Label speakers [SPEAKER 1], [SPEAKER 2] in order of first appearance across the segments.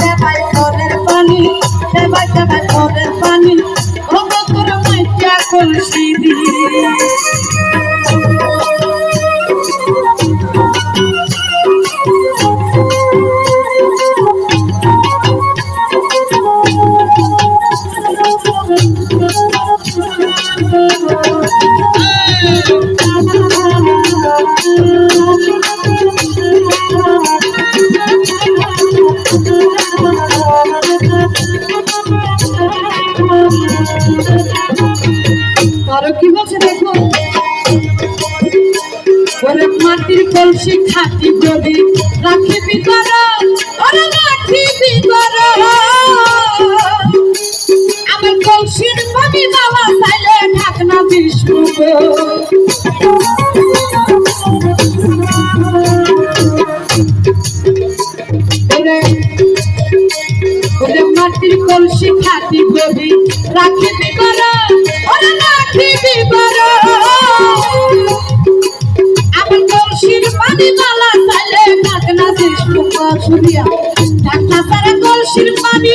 [SPEAKER 1] টেবাই ঘরের পানি টেবাই টেবাই ঘরের পানি। কি বলছে দেখো। ওরে মাটির কলসি খাটি যদি রাখি বিতর ওরে রাখি বিতর আমার কলসির পানি বাবা চাইলে ঢাকনা বিষ্ণু মাটির কলসি খাটি যদি রাখি বিকর ওরে রাখি বিকর আমার কলসির পানি মালা চাইলে ঢাকনা বিষ্ণু শুনিয়া ডাকনা সারা কলসির পানি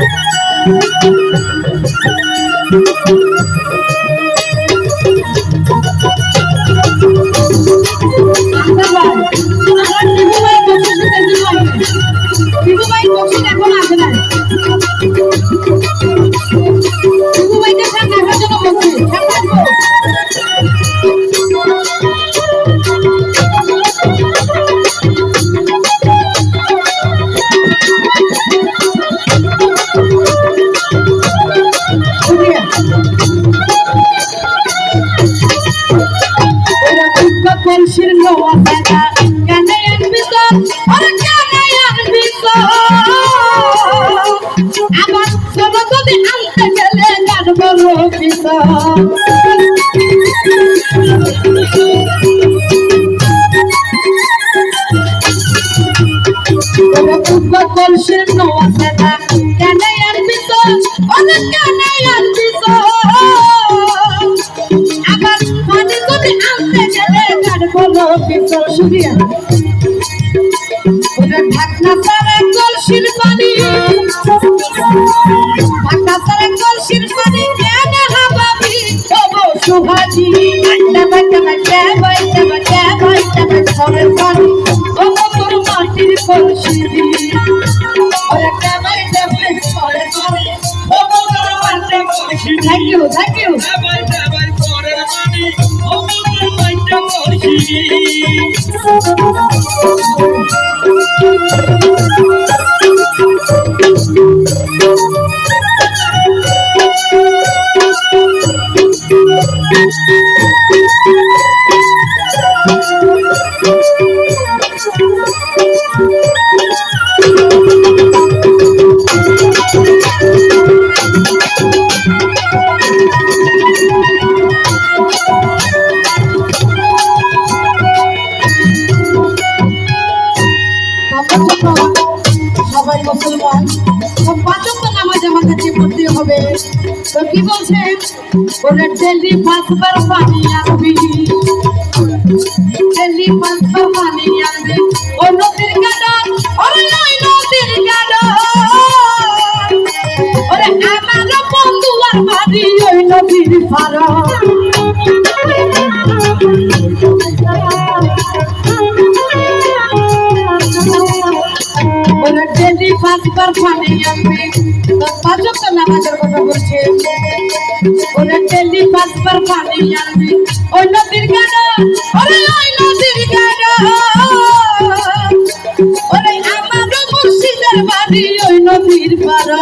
[SPEAKER 1] Thank you. সাধুয়ে পাঠাইয়া তুরে আল্লাহ পাঠাইয়া তুরে ওগো সুহাগি ওগো সুহাগি ওরে ঢাকনা সারা কলসির পানি ঢাকনা সারা কলসির পানি কেন হাবাবি ওগো সুহাজি টেবা টেবা টেবা টেবা টেবা টেবা ঘরের সবাই মুসলমান। তো পাঁচক নামাজ আমার কাছে পড়তে হবে? তো কি বলছে? ওরা ডেলি পাঁচবার পানি আনবি। ডেলি পাঁচবার পানি আনবি। ও নদীর গাডা ওরে নয় নদীর গাডা ওরে আমার বন্ধু আর বাড়ি ওই নদীর পাড়া পাঁচবার পানি আনবি তোর পাঁচক তো নামাজের কথা বলছে। ওরে ডেলি পাঁচবার পানি আনবি ওই নদীর গাড়া ওরে ওই নদীর গাড়া ওরে আমার মুর্শিদের বাড়ি, ওই নদীর পাড়া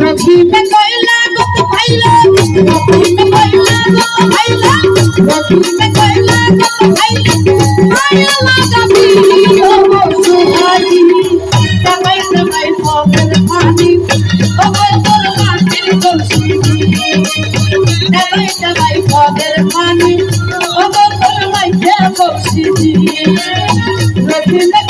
[SPEAKER 1] রহিমে কইলা গত ভাইলা রহিমে কইলা গত ভাইলা রহিমে Thank you.